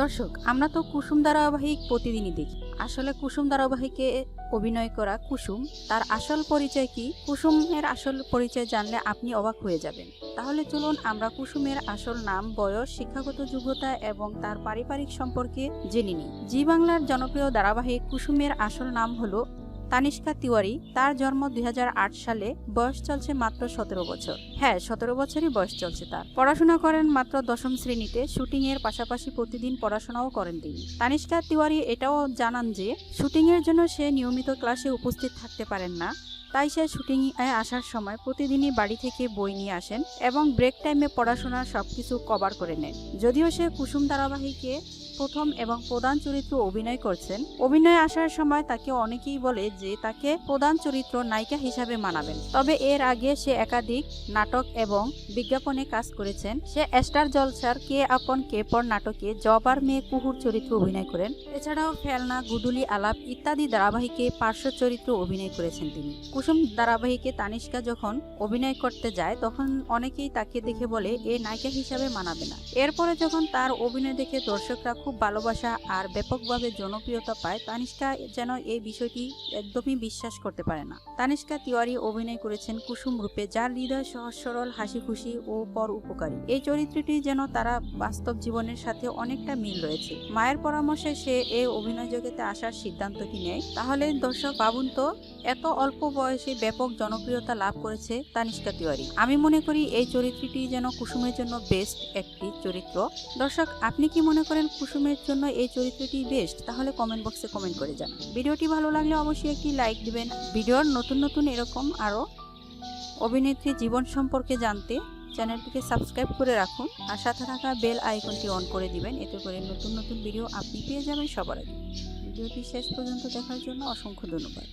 দর্শক, আমরা তো কুসুম ধারাবাহিক প্রতিদিনই দেখি। আসলে কুসুম ধারাবাহিকে অভিনয় করা কুসুম, তার আসল পরিচয় কি? কুসুমের আসল পরিচয় জানলে আপনি অবাক হয়ে যাবেন। তাহলে চলুন আমরা কুসুমের আসল নাম, বয়স, শিক্ষাগত যোগ্যতা এবং তার পারিবারিক সম্পর্কে জেনে নিই। জি বাংলার জনপ্রিয় ধারাবাহিক কুসুমের আসল নাম হলো তানিষ্কা তিওয়ারি, তার জন্ম দু হাজার আট সালে, বয়স চলছে মাত্র সতেরো বছর। হ্যাঁ সতেরো বছরই বয়স চলছে তার। পড়াশোনা করেন মাত্র দশম শ্রেণীতে শুটিং এর পাশাপাশি প্রতিদিন পড়াশোনাও করেন তিনি। তানিষ্কা তিওয়ারি এটাও জানান যে শুটিং এর জন্য সে নিয়মিত ক্লাসে উপস্থিত থাকতে পারেন না, তাই সে শুটিং আসার সময় প্রতিদিনই বাড়ি থেকে বই নিয়ে আসেন এবং ব্রেক টাইমে পড়াশোনার সবকিছু কভার করে নেন। যদিও সে কুসুম ধারাবাহিকে প্রথম এবং প্রধান চরিত্র অভিনয় করছেন। অভিনয়ে আসার সময় তাকে অনেকেই বলে যে তাকে প্রধান চরিত্র নায়িকা হিসাবে মানাবেন। তবে এর আগে সে একাধিক নাটক এবং বিজ্ঞাপনে কাজ করেছেন। সে স্টার জলসার কে আপন কে পর নাটকে জবার মেয়ে কুহুর চরিত্র অভিনয় করেন। এছাড়াও ফেলনা গুডুলি আলাপ ইত্যাদি ধারাবাহিকে পার্শ্ব চরিত্র অভিনয় করেছেন তিনি। কুসুম ধারাবাহিকে তানিষ্কা যখন অভিনয় করতে যায়, তখন অনেকেই তাকে দেখে বলে এ নায়িকা হিসাবে মানাবে না। এরপরে যখন তার অভিনয় দেখে দর্শকরা খুব ভালোবাসা আর ব্যাপকভাবে জনপ্রিয়তা পায়, তানিষ্কা যেন এই বিষয়টি একদমই বিশ্বাস করতে পারে না। তানিষ্কা তিওয়ারি অভিনয় করেছেন কুসুম রূপে, যার হৃদয় সহজ, সরল, হাসি খুশি ও পর উপকারী। এই চরিত্রটি যেন তারা বাস্তব জীবনের সাথে অনেকটা মিল রয়েছে। মায়ের পরামর্শে সে এই অভিনয় জগতে আসার সিদ্ধান্তটি নেয়। তাহলে দর্শক, ভাবুন তো, এত অল্প বয়সে ব্যাপক জনপ্রিয়তা লাভ করেছে তানিষ্কা তিওয়ারি। আমি মনে করি এই চরিত্রটি যেন কুসুমের জন্য বেস্ট একটি চরিত্র। দর্শক, আপনি কি মনে করেন কুসুমের জন্য এই চরিত্রটি বেস্ট, তাহলে কমেন্ট বক্সে কমেন্ট করে যান। ভিডিওটি ভালো লাগলে অবশ্যই একটি লাইক দিবেন। ভিডিওর নতুন নতুন এরকম আরও অভিনেত্রী জীবন সম্পর্কে জানতে চ্যানেলটিকে সাবস্ক্রাইব করে রাখুন আর সাথে থাকা বেল আইকনটি অন করে দিবেন, এতে করে নতুন নতুন ভিডিও আপনি পেয়ে যাবেন সবার আগে। ভিডিওটি শেষ পর্যন্ত দেখার জন্য অসংখ্য ধন্যবাদ।